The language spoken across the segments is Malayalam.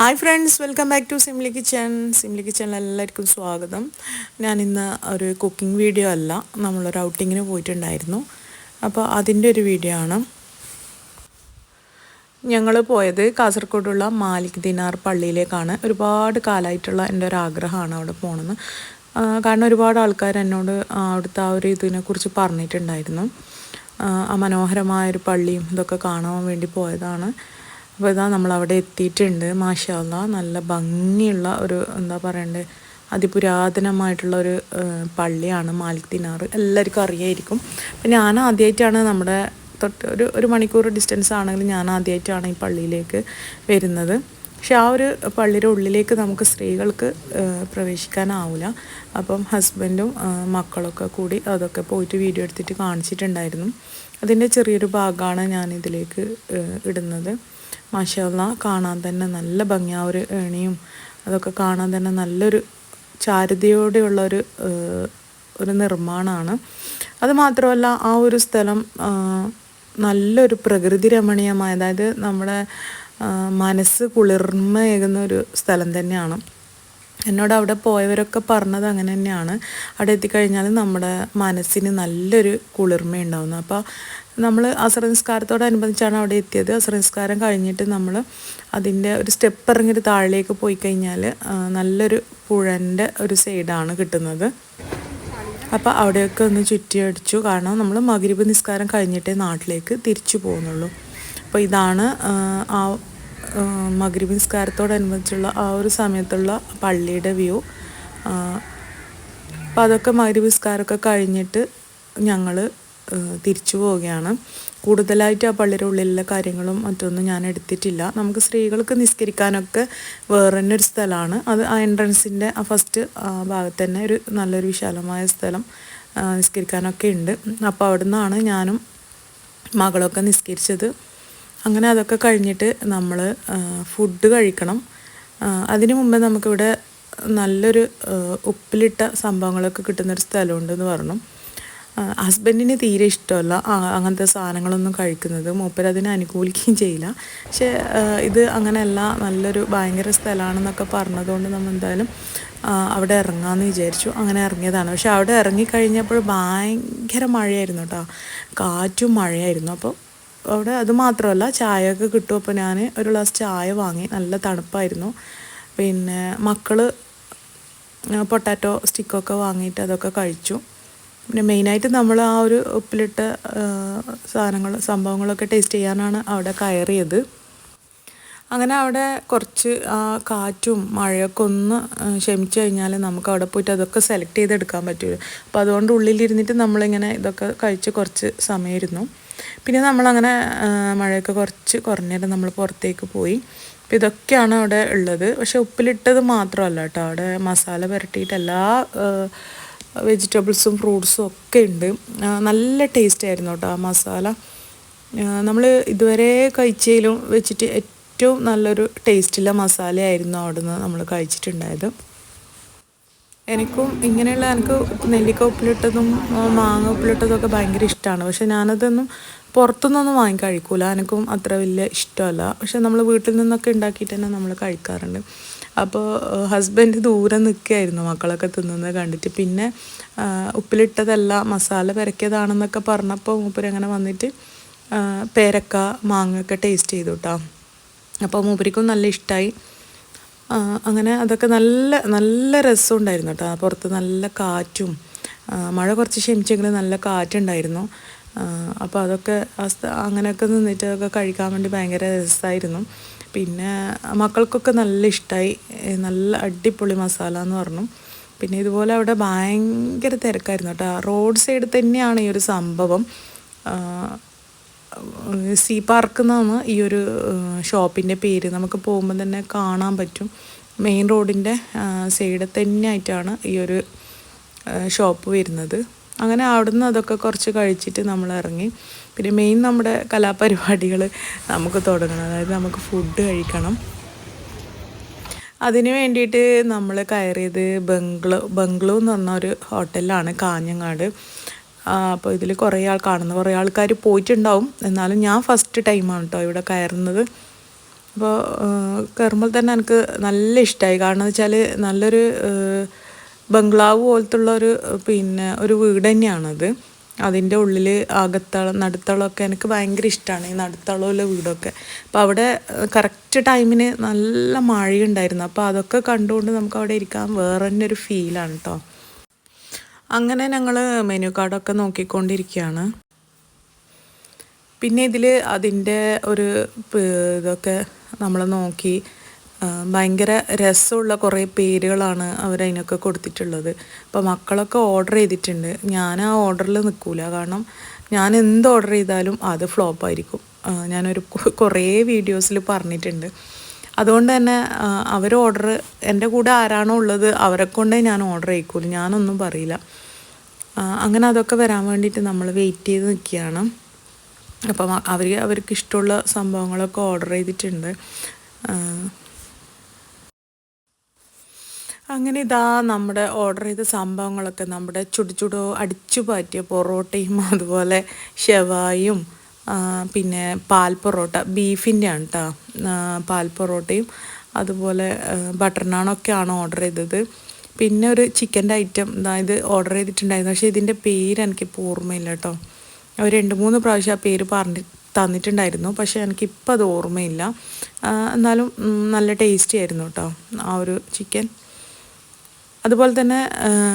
Hi friends welcome back to Simli kitchen Simli കിച്ചണിൽ എല്ലാവർക്കും സ്വാഗതം. ഞാൻ ഇന്ന് ഒരു കുക്കിംഗ് വീഡിയോ അല്ല നമ്മളൊരു ഔട്ടിങ്ങിന് പോയിട്ടുണ്ടായിരുന്നു. അപ്പോൾ അതിന്റെ ഒരു വീഡിയോ ആണ്. ഞങ്ങൾ പോയത് കാസർഗോഡുള്ള മാലിക് ദിനാർ പള്ളിയിലേക്കാണ്. ഒരുപാട് കാലമായിട്ടുള്ള എന്റെ ഒരു ആഗ്രഹമാണ് അവിടെ പോകണമെന്ന് കാരണം ഒരുപാട് ആൾക്കാർ എന്നോട് അവിടുത്തെ ആ ഒരു ഇതിനെക്കുറിച്ച് പറഞ്ഞിട്ടുണ്ടായിരുന്നു. ആ മനോഹരമായൊരു പള്ളിയും ഇതൊക്കെ കാണാൻ വേണ്ടി പോയതാണ്. അപ്പോൾ ഇതാ നമ്മൾ അവിടെ എത്തിയിട്ടുണ്ട് മാഷാല്ല നല്ല ഭംഗിയുള്ള ഒരു എന്താ പറയണ്ടേ അതിപുരാതനമായിട്ടുള്ള ഒരു പള്ളിയാണ് മാലിക് എല്ലാവർക്കും അറിയായിരിക്കും. അപ്പം ഞാൻ ആദ്യമായിട്ടാണ് നമ്മുടെ തൊട്ട് ഒരു ഒരു മണിക്കൂർ ഡിസ്റ്റൻസ് ആണെങ്കിലും ഞാൻ ആദ്യമായിട്ടാണ് ഈ പള്ളിയിലേക്ക് വരുന്നത്. പക്ഷെ ആ ഒരു പള്ളിയുടെ ഉള്ളിലേക്ക് നമുക്ക് സ്ത്രീകൾക്ക് പ്രവേശിക്കാനാവില്ല അപ്പം ഹസ്ബൻഡും മക്കളൊക്കെ കൂടി അതൊക്കെ പോയിട്ട് വീഡിയോ എടുത്തിട്ട് കാണിച്ചിട്ടുണ്ടായിരുന്നു. അതിന്റെ ചെറിയൊരു ഭാഗമാണ് ഞാൻ ഇതിലേക്ക് ഇടുന്നത്. മാഷാല്ല കാണാൻ തന്നെ നല്ല ഭംഗിയാ ഒരു ഏണിയും. അതൊക്കെ കാണാൻ തന്നെ നല്ലൊരു ചാരുതയോടെയുള്ള ഒരു ഒരു നിർമ്മാണമാണ് അതുമാത്രമല്ല ആ ഒരു സ്ഥലം നല്ലൊരു പ്രകൃതി രമണീയമായ അതായത് നമ്മുടെ മനസ്സ് കുളിർമയേകുന്ന ഒരു സ്ഥലം തന്നെയാണ്. എന്നോട് അവിടെ പോയവരൊക്കെ പറഞ്ഞത് അങ്ങനെ തന്നെയാണ്. അവിടെ എത്തിക്കഴിഞ്ഞാൽ നമ്മുടെ മനസ്സിന് നല്ലൊരു കുളിർമ ഉണ്ടാവുന്നത് അപ്പോൾ നമ്മൾ അസറനിസ്കാരത്തോടനുബന്ധിച്ചാണ് അവിടെ എത്തിയത്. അസറനിസ്കാരം കഴിഞ്ഞിട്ട് നമ്മൾ അതിന്റെ ഒരു സ്റ്റെപ്പ് ഇറങ്ങിയിട്ട് താഴേക്ക് പോയി കഴിഞ്ഞാൽ നല്ലൊരു പുഴന്റെ ഒരു സൈഡാണ് കിട്ടുന്നത്. അപ്പോൾ അവിടെയൊക്കെ ഒന്ന് ചുറ്റി അടിച്ചു കാരണം നമ്മൾ മകരിബ് നിസ്കാരം കഴിഞ്ഞിട്ടേ നാട്ടിലേക്ക് തിരിച്ചു പോകുന്നുള്ളൂ. അപ്പോൾ ഇതാണ് ആ, മകരിബ് നിസ്കാരത്തോടനുബന്ധിച്ചുള്ള ആ ഒരു സമയത്തുള്ള പള്ളിയുടെ വ്യൂ. അപ്പോൾ അതൊക്കെ നിസ്കാരമൊക്കെ കഴിഞ്ഞിട്ട് ഞങ്ങൾ തിരിച്ചു പോവുകയാണ്. കൂടുതലായിട്ട് ആ പള്ളിയുടെ ഉള്ളിലുള്ള കാര്യങ്ങളും മറ്റൊന്നും ഞാൻ എടുത്തിട്ടില്ല. നമുക്ക് സ്ത്രീകൾക്ക് നിസ്കരിക്കാനൊക്കെ വേറെ തന്നെ ഒരു സ്ഥലമാണ്. അത് ആ എൻട്രൻസിന്റെ ആ ഫസ്റ്റ് ഭാഗത്ത് തന്നെ ഒരു നല്ലൊരു വിശാലമായ സ്ഥലം നിസ്കരിക്കാനൊക്കെ ഉണ്ട്. അപ്പോൾ അവിടെ നിന്നാണ് ഞാനും മകളൊക്കെ നിസ്കരിച്ചത്. അങ്ങനെ അതൊക്കെ കഴിഞ്ഞിട്ട് നമ്മൾ ഫുഡ് കഴിക്കണം. അതിനു മുമ്പ് നമുക്കിവിടെ നല്ലൊരു ഉപ്പിലിട്ട സംഭവങ്ങളൊക്കെ കിട്ടുന്നൊരു സ്ഥലമുണ്ടെന്ന് പറഞ്ഞു. ഹസ്ബൻഡിന് തീരെ ഇഷ്ടമല്ല അങ്ങനത്തെ സാധനങ്ങളൊന്നും കഴിക്കുന്നത്. മൂപ്പർ അതിനെ അനുകൂലിക്കുകയും ചെയ്യില്ല. പക്ഷേ ഇത് അങ്ങനെയല്ല നല്ലൊരു ഭയങ്കര സ്ഥലമാണെന്നൊക്കെ പറഞ്ഞതുകൊണ്ട് നമ്മൾ എന്തായാലും അവിടെ ഇറങ്ങാമെന്ന് വിചാരിച്ചു. അങ്ങനെ ഇറങ്ങിയതാണ്. പക്ഷെ അവിടെ ഇറങ്ങിക്കഴിഞ്ഞപ്പോൾ ഭയങ്കര മഴയായിരുന്നു കേട്ടോ. കാറ്റും മഴയായിരുന്നു. അപ്പോൾ അവിടെ അത് മാത്രമല്ല ചായയൊക്കെ കിട്ടും. അപ്പോൾ ഞാൻ ഒരു ഗ്ലാസ് ചായ വാങ്ങി. നല്ല തണുപ്പായിരുന്നു. പിന്നെ മക്കൾ പൊട്ടാറ്റോ സ്റ്റിക്കൊക്കെ വാങ്ങിയിട്ട് അതൊക്കെ കഴിച്ചു. പിന്നെ മെയിനായിട്ട് നമ്മൾ ആ ഒരു ഉപ്പിലിട്ട സാധനങ്ങൾ സംഭവങ്ങളൊക്കെ ടേസ്റ്റ് ചെയ്യാനാണ് അവിടെ കയറിയത്. അങ്ങനെ അവിടെ കുറച്ച് ആ കാറ്റും മഴയൊക്കെ ഒന്ന് ക്ഷമിച്ചു കഴിഞ്ഞാൽ നമുക്ക് അവിടെ പോയിട്ട് അതൊക്കെ സെലക്ട് ചെയ്തെടുക്കാൻ പറ്റുമല്ലോ അപ്പോൾ അതുകൊണ്ട് ഉള്ളിലിരുന്നിട്ട് നമ്മളിങ്ങനെ ഇതൊക്കെ കഴിച്ച് കുറച്ച് സമയമായിരുന്നു. പിന്നെ നമ്മളങ്ങനെ മഴയൊക്കെ കുറച്ച് കുറഞ്ഞിട്ട് നമ്മൾ പുറത്തേക്ക് പോയി. അപ്പോൾ ഇതൊക്കെയാണ് അവിടെ ഉള്ളത്. പക്ഷെ ഉപ്പിലിട്ടത് മാത്രമല്ല കേട്ടോ. അവിടെ മസാല പുരട്ടിയിട്ട് എല്ലാ വെജിറ്റബിൾസും ഫ്രൂട്ട്സും ഒക്കെ ഉണ്ട്. നല്ല ടേസ്റ്റ് ആയിരുന്നു കേട്ടോ ആ മസാല. നമ്മൾ ഇതുവരെ കഴിച്ചതിലും വെച്ചിട്ട് ഏറ്റവും നല്ലൊരു ടേസ്റ്റുള്ള മസാലയായിരുന്നു അവിടുന്ന് നമ്മൾ കഴിച്ചിട്ടുണ്ടായത്. എനിക്കും ഇങ്ങനെയുള്ള എനിക്ക് നെല്ലിക്ക ഉപ്പിലിട്ടതും മാങ്ങ ഉപ്പിലിട്ടതും ഒക്കെ ഭയങ്കര ഇഷ്ടമാണ് പക്ഷെ ഞാനതൊന്നും പുറത്തുനിന്നൊന്നും വാങ്ങി കഴിക്കൂല. എനിക്കും അത്ര വലിയ ഇഷ്ടമല്ല. പക്ഷെ നമ്മൾ വീട്ടിൽ നിന്നൊക്കെ ഉണ്ടാക്കിയിട്ട് തന്നെ നമ്മൾ കഴിക്കാറുണ്ട്. അപ്പോൾ ഹസ്ബൻഡ് ദൂരെ നിൽക്കുകയായിരുന്നു മക്കളൊക്കെ തിന്നുന്നത് കണ്ടിട്ട്. പിന്നെ ഉപ്പിലിട്ടതല്ല മസാല പെരക്കിയതാണെന്നൊക്കെ പറഞ്ഞപ്പോൾ മൂപ്പര് അങ്ങനെ വന്നിട്ട് പേരക്ക മാങ്ങ ഒക്കെ ടേസ്റ്റ് ചെയ്തു കേട്ടോ അപ്പോൾ മൂപ്പരിക്കും നല്ല ഇഷ്ടമായി അങ്ങനെ അതൊക്കെ നല്ല നല്ല രസമുണ്ടായിരുന്നു കേട്ടോ. പുറത്ത് നല്ല കാറ്റും മഴ കുറച്ച് ക്ഷമിച്ചെങ്കിലും നല്ല കാറ്റുണ്ടായിരുന്നു. അപ്പോൾ അതൊക്കെ അങ്ങനെയൊക്കെ നിന്നിട്ട് അതൊക്കെ കഴിക്കാൻ വേണ്ടി ഭയങ്കര രസമായിരുന്നു പിന്നെ മക്കൾക്കൊക്കെ നല്ല ഇഷ്ടമായി നല്ല അടിപൊളി മസാല എന്ന് പറഞ്ഞു. പിന്നെ ഇതുപോലെ അവിടെ ഭയങ്കര തിരക്കായിരുന്നു കേട്ടോ. റോഡ് സൈഡ് തന്നെയാണ് ഈ ഒരു സംഭവം. സീ പാർക്ക് എന്നാണ് ഈ ഒരു ഷോപ്പിന്റെ പേര്. നമുക്ക് പോകുമ്പോൾ തന്നെ കാണാൻ പറ്റും. മെയിൻ റോഡിന്റെ സൈഡ് തന്നെ ആയിട്ടാണ് ഈ ഒരു ഷോപ്പ് വരുന്നത്. അങ്ങനെ അവിടുന്ന് അതൊക്കെ കുറച്ച് കഴിച്ചിട്ട് നമ്മൾ ഇറങ്ങി. പിന്നെ മെയിൻ നമ്മുടെ കലാപരിപാടികൾ നമുക്ക് തുടങ്ങണം. അതായത് നമുക്ക് ഫുഡ് കഴിക്കണം. അതിന് വേണ്ടിയിട്ട് നമ്മൾ കയറിയത് ബംഗ്ലോ ബംഗ്ലോ എന്ന് പറഞ്ഞ ഒരു ഹോട്ടലാണ് കാഞ്ഞങ്ങാട്. അപ്പോൾ ഇതിൽ കുറേ ആൾ കാണുന്ന കുറേ ആൾക്കാർ പോയിട്ടുണ്ടാവും. എന്നാലും ഞാൻ ഫസ്റ്റ് ടൈമാണ് കേട്ടോ ഇവിടെ കയറുന്നത്. അപ്പോൾ കയറുമ്പോൾ തന്നെ എനിക്ക് നല്ല ഇഷ്ടമായി കാരണം വെച്ചാൽ നല്ലൊരു ബംഗ്ലാവ് പോലത്തുള്ള ഒരു പിന്നെ ഒരു വീട് തന്നെയാണത്. അതിന്റെ ഉള്ളിൽ അകത്തളം നടുത്തളമൊക്കെ എനിക്ക് ഭയങ്കര ഇഷ്ടമാണ് ഈ നടുത്തളമുള്ള വീടൊക്കെ. അപ്പോൾ അവിടെ കറക്റ്റ് ടൈമിന് നല്ല മഴയുണ്ടായിരുന്നു. അപ്പോൾ അതൊക്കെ കണ്ടുകൊണ്ട് നമുക്ക് അവിടെ ഇരിക്കാൻ വേറെ തന്നെ ഒരു ഫീലാണ് കേട്ടോ അങ്ങനെ ഞങ്ങൾ മെനു കാർഡൊക്കെ നോക്കിക്കൊണ്ടിരിക്കുകയാണ് പിന്നെ ഇതിൽ അതിന്റെ ഒരു ഇതൊക്കെ നമ്മൾ നോക്കി. ഭയങ്കര രസമുള്ള കുറേ പേരുകളാണ് അവരതിനൊക്കെ കൊടുത്തിട്ടുള്ളത്. അപ്പോൾ മക്കളൊക്കെ ഓർഡർ ചെയ്തിട്ടുണ്ട്. ഞാൻ ആ ഓർഡറിൽ നിൽക്കില്ല കാരണം ഞാൻ എന്ത് ഓർഡർ ചെയ്താലും അത് ഫ്ലോപ്പായിരിക്കും ഞാനൊരു കുറേ വീഡിയോസിൽ പറഞ്ഞിട്ടുണ്ട്. അതുകൊണ്ട് തന്നെ അവർ ഓർഡർ എന്റെ കൂടെ ആരാണോ ഉള്ളത് അവരെ കൊണ്ടേ ഞാൻ ഓർഡർ ചെയ്യിക്കൂല ഞാനൊന്നും പറയില്ല. അങ്ങനെ അതൊക്കെ വരാൻ വേണ്ടിയിട്ട് നമ്മൾ വെയിറ്റ് ചെയ്ത് നിൽക്കുകയാണ്. അപ്പം അവർ അവർക്ക് ഇഷ്ടമുള്ള സംഭവങ്ങളൊക്കെ ഓർഡർ ചെയ്തിട്ടുണ്ട്. അങ്ങനെ ഇതാ നമ്മുടെ ഓർഡർ ചെയ്ത സംഭവങ്ങളൊക്കെ നമ്മുടെ ചുടു ചുടു അടിച്ചു പാറ്റിയ പൊറോട്ടയും അതുപോലെ ഷെവായും പിന്നെ പാൽ പൊറോട്ട ബീഫിന്റെ ആണ് കേട്ടോ പാൽ പൊറോട്ടയും അതുപോലെ ബട്ടർ നാണൊക്കെയാണ് ഓർഡർ ചെയ്തത്. പിന്നെ ഒരു ചിക്കന്റെ ഐറ്റം ഇത് ഓർഡർ ചെയ്തിട്ടുണ്ടായിരുന്നു. പക്ഷേ ഇതിന്റെ പേര് എനിക്ക് ഓർമ്മയില്ല കേട്ടോ അവർ രണ്ട് മൂന്ന് പ്രാവശ്യം ആ പേര് പറഞ്ഞ് തന്നിട്ടുണ്ടായിരുന്നു. പക്ഷേ എനിക്കിപ്പോൾ അത് ഓർമ്മയില്ല. എന്നാലും നല്ല ടേസ്റ്റി ആയിരുന്നു കേട്ടോ ആ ഒരു ചിക്കൻ അതുപോലെ തന്നെ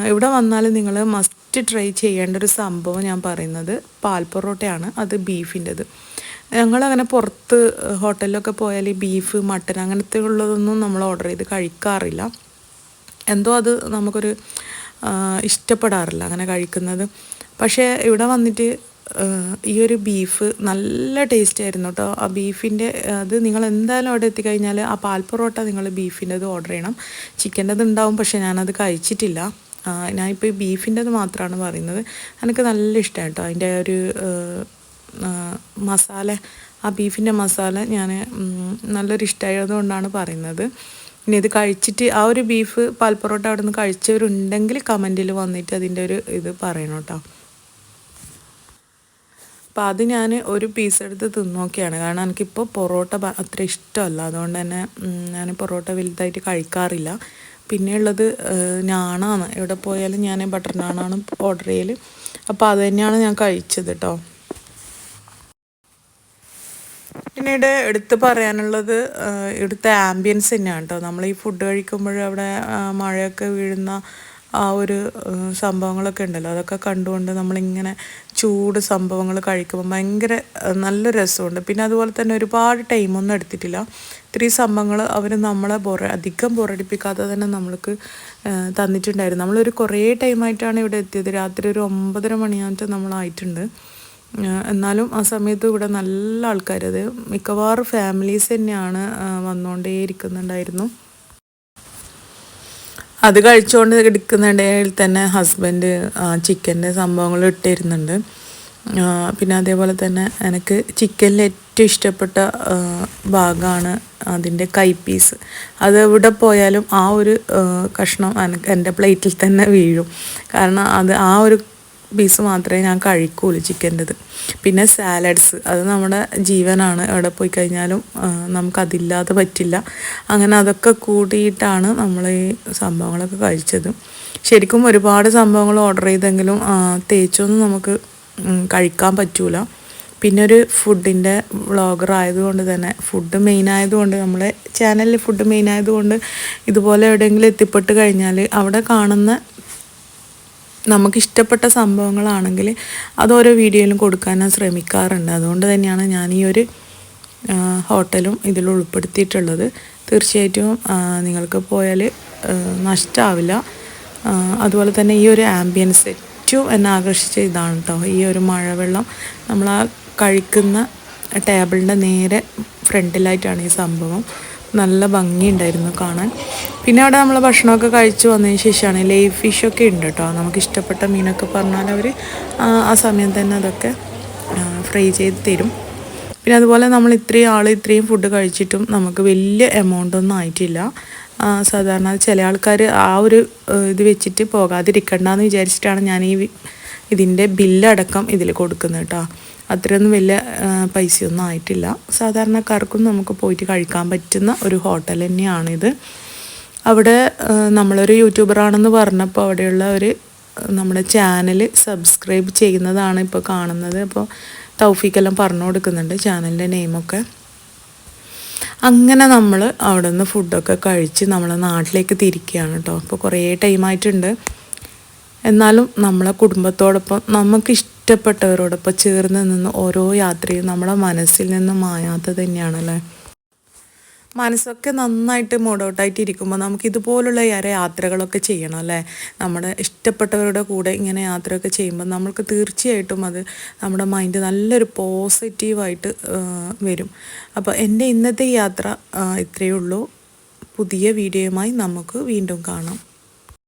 ഇവിടെ വന്നാൽ നിങ്ങൾ മസ്റ്റ് ട്രൈ ചെയ്യേണ്ട ഒരു സംഭവം ഞാൻ പറയുന്നത് പാൽ പൊറോട്ടയാണ് അത് ബീഫിന്റെത്. ഞങ്ങളങ്ങനെ പുറത്ത് ഹോട്ടലിലൊക്കെ പോയാൽ ഈ ബീഫ് മട്ടൻ അങ്ങനത്തെ ഉള്ളതൊന്നും നമ്മൾ ഓർഡർ ചെയ്ത് കഴിക്കാറില്ല. എന്തോ അത് നമുക്കൊരു ഇഷ്ടപ്പെടാറില്ല അങ്ങനെ കഴിക്കുന്നത്. പക്ഷേ ഇവിടെ വന്നിട്ട് ഈ ഒരു ബീഫ് നല്ല ടേസ്റ്റ് ആയിരുന്നു കേട്ടോ ആ ബീഫിന്റെ അത് നിങ്ങൾ എന്തായാലും അവിടെ എത്തിക്കഴിഞ്ഞാൽ ആ പാൽ പൊറോട്ട നിങ്ങൾ ബീഫിന്റെത് ഓർഡർ ചെയ്യണം. ചിക്കന്റെത് ഉണ്ടാവും പക്ഷേ ഞാനത് കഴിച്ചിട്ടില്ല. ഞാനിപ്പോൾ ബീഫിന്റെത് മാത്രമാണ് പറയുന്നത്. എനിക്ക് നല്ല ഇഷ്ടമാണ് കേട്ടോ അതിന്റെ ഒരു മസാല. ആ ബീഫിന്റെ മസാല ഞാൻ നല്ലൊരു ഇഷ്ടമായതുകൊണ്ടാണ് പറയുന്നത്. ഇനി ഇത് കഴിച്ചിട്ട് ആ ഒരു ബീഫ് പാൽപ്പൊറോട്ട അവിടെ നിന്ന് കഴിച്ചവരുണ്ടെങ്കിൽ കമന്റിൽ വന്നിട്ട് അതിന്റെ ഒരു ഇത് പറയണം കേട്ടോ അപ്പോൾ അത് ഞാൻ ഒരു പീസ് എടുത്ത് തിന്നോക്കിയാണ്. കാരണം എനിക്കിപ്പോൾ പൊറോട്ട അത്ര ഇഷ്ടമല്ല. അതുകൊണ്ട് തന്നെ ഞാൻ പൊറോട്ട വലുതായിട്ട് കഴിക്കാറില്ല. പിന്നെയുള്ളത് ഞാണാണ്. എവിടെ പോയാലും ഞാൻ ബട്ടർ നാണാണ് ഓർഡർ ചെയ്യൽ അപ്പോൾ അത് തന്നെയാണ് ഞാൻ കഴിച്ചത് കേട്ടോ പിന്നീട് എടുത്ത് പറയാനുള്ളത് ഇവിടുത്തെ ആംബിയൻസ് തന്നെയാണ് കേട്ടോ നമ്മൾ ഈ ഫുഡ് കഴിക്കുമ്പോൾ അവിടെ മഴയൊക്കെ വീഴുന്ന ആ ഒരു സംഭവങ്ങളൊക്കെ ഉണ്ടല്ലോ. അതൊക്കെ കണ്ടുകൊണ്ട് നമ്മളിങ്ങനെ ചൂട് സംഭവങ്ങൾ കഴിക്കുമ്പോൾ ഭയങ്കര നല്ല രസമുണ്ട്. പിന്നെ അതുപോലെ തന്നെ ഒരുപാട് ടൈമൊന്നും എടുത്തിട്ടില്ല. ഇത്രയും സംഭവങ്ങൾ അവർ നമ്മളെ ബൊറ അധികം ബോറടിപ്പിക്കാതെ തന്നെ നമ്മൾക്ക് തന്നിട്ടുണ്ടായിരുന്നു. നമ്മളൊരു കുറേ ടൈമായിട്ടാണ് ഇവിടെ എത്തിയത്. രാത്രി ഒരു ഒമ്പതര മണിയായിട്ട് നമ്മളായിട്ടുണ്ട്. എന്നാലും ആ സമയത്ത് ഇവിടെ നല്ല ആൾക്കാർ അത് മിക്കവാറും ഫാമിലീസ് തന്നെയാണ് വന്നുകൊണ്ടേ ഇരിക്കുന്നുണ്ടായിരുന്നു. അത് കഴിച്ചുകൊണ്ട് എടുക്കുന്നിടയിൽ തന്നെ ഹസ്ബൻഡ് ചിക്കന്റെ സംഭവങ്ങൾ ഇട്ടിരുന്നുണ്ട്. പിന്നെ അതേപോലെ തന്നെ എനിക്ക് ചിക്കനിൽ ഏറ്റവും ഇഷ്ടപ്പെട്ട ഭാഗമാണ് അതിന്റെ കൈപ്പീസ് അത് എവിടെ പോയാലും ആ ഒരു കഷ്ണം എനിക്ക് എന്റെ പ്ലേറ്റിൽ തന്നെ വീഴും. കാരണം അത് ആ ഒരു പീസ് മാത്രമേ ഞാൻ കഴിക്കുകയുള്ളൂ ചിക്കന്റെത് പിന്നെ സാലഡ്സ് അത് നമ്മുടെ ജീവനാണ്. എവിടെ പോയി കഴിഞ്ഞാലും നമുക്കതില്ലാതെ പറ്റില്ല. അങ്ങനെ അതൊക്കെ കൂട്ടിയിട്ടാണ് നമ്മൾ ഈ സംഭവങ്ങളൊക്കെ കഴിച്ചത്. ശരിക്കും ഒരുപാട് സംഭവങ്ങൾ ഓർഡർ ചെയ്തെങ്കിലും തേച്ചൊന്നും നമുക്ക് കഴിക്കാൻ പറ്റൂല. പിന്നെ ഒരു ഫുഡിന്റെ വ്ളോഗർ ആയതുകൊണ്ട് തന്നെ ഫുഡ് മെയിൻ ആയതുകൊണ്ട് നമ്മളെ ചാനലിൽ ഫുഡ് മെയിൻ ആയതുകൊണ്ട് ഇതുപോലെ എവിടെയെങ്കിലും എത്തിപ്പെട്ട് കഴിഞ്ഞാൽ അവിടെ കാണുന്ന നമുക്കിഷ്ടപ്പെട്ട സംഭവങ്ങളാണെങ്കിൽ അത് ഓരോ വീഡിയോയിലും കൊടുക്കാൻ ഞാൻ ശ്രമിക്കാറുണ്ട്. അതുകൊണ്ട് തന്നെയാണ് ഞാൻ ഈ ഒരു ഹോട്ടലും ഇതിൽ ഉൾപ്പെടുത്തിയിട്ടുള്ളത്. തീർച്ചയായിട്ടും നിങ്ങൾക്ക് പോയാൽ നഷ്ടമാവില്ല അതുപോലെ തന്നെ ഈ ഒരു ആംബിയൻസ് ഏറ്റവും എന്നെ ആകർഷിച്ച ഇതാണ് കേട്ടോ ഈ ഒരു മഴവെള്ളം. നമ്മൾ ആ കഴിക്കുന്ന ടേബിളിന്റെ നേരെ ഫ്രണ്ടിലായിട്ടാണ് ഈ സംഭവം. നല്ല ഭംഗിയുണ്ടായിരുന്നു കാണാൻ. പിന്നെ അവിടെ നമ്മൾ ഭക്ഷണമൊക്കെ കഴിച്ച് വന്നതിന് ശേഷമാണ് ലൈവ് ഫിഷൊക്കെ ഉണ്ട് കേട്ടോ നമുക്ക് ഇഷ്ടപ്പെട്ട മീനൊക്കെ പറഞ്ഞാൽ അവർ ആ സമയം തന്നെ അതൊക്കെ ഫ്രൈ ചെയ്ത് തരും. പിന്നെ അതുപോലെ നമ്മൾ ഇത്രയും ആൾ ഇത്രയും ഫുഡ് കഴിച്ചിട്ടും നമുക്ക് വലിയ എമൗണ്ട് ഒന്നും ആയിട്ടില്ല. സാധാരണ ചില ആൾക്കാർ ആ ഒരു ഇത് വെച്ചിട്ട് പോകാതിരിക്കണ്ടെന്ന് വിചാരിച്ചിട്ടാണ് ഞാൻ ഈ ഇതിന്റെ ബില്ലടക്കം ഇതിൽ കൊടുക്കുന്നത് കേട്ടോ അത്രയൊന്നും വലിയ പൈസ പൈസയൊന്നും ആയിട്ടില്ല. സാധാരണക്കാർക്കും നമുക്ക് പോയിട്ട് കഴിക്കാൻ പറ്റുന്ന ഒരു ഹോട്ടൽ തന്നെയാണിത് അവിടെ നമ്മളൊരു യൂട്യൂബറാണെന്ന് പറഞ്ഞപ്പോൾ അവിടെയുള്ള ഒരു നമ്മുടെ ചാനൽ സബ്സ്ക്രൈബ് ചെയ്യുന്നതാണ് ഇപ്പോൾ കാണുന്നത്. അപ്പോൾ തൗഫീക്കെല്ലാം പറഞ്ഞു കൊടുക്കുന്നുണ്ട് ചാനലിന്റെ നെയിമൊക്കെ. അങ്ങനെ നമ്മൾ അവിടെ നിന്ന് ഫുഡൊക്കെ കഴിച്ച് നമ്മൾ നാട്ടിലേക്ക് തിരിക്കുകയാണ് കേട്ടോ അപ്പോൾ കുറേ ടൈമായിട്ടുണ്ട് എന്നാലും നമ്മളെ കുടുംബത്തോടൊപ്പം നമുക്ക് ഇഷ്ടപ്പെട്ടവരോടൊപ്പം ചേർന്ന് നിന്ന് ഓരോ യാത്രയും നമ്മളെ മനസ്സിൽ നിന്ന് മായാത്തത് തന്നെയാണല്ലേ? മനസ്സൊക്കെ നന്നായിട്ട് മൂഡൗട്ടായിട്ട് ഇരിക്കുമ്പോൾ നമുക്ക് ഇതുപോലുള്ള ഏറെ യാത്രകളൊക്കെ ചെയ്യണം അല്ലേ? നമ്മുടെ ഇഷ്ടപ്പെട്ടവരുടെ കൂടെ ഇങ്ങനെ യാത്രയൊക്കെ ചെയ്യുമ്പോൾ നമ്മൾക്ക് തീർച്ചയായിട്ടും അത് നമ്മുടെ മൈൻഡ് നല്ലൊരു പോസിറ്റീവായിട്ട് വരും. അപ്പോൾ എന്റെ ഇന്നത്തെ യാത്ര ഇത്രയേ ഉള്ളൂ. പുതിയ വീഡിയോയുമായി നമുക്ക് വീണ്ടും കാണാം.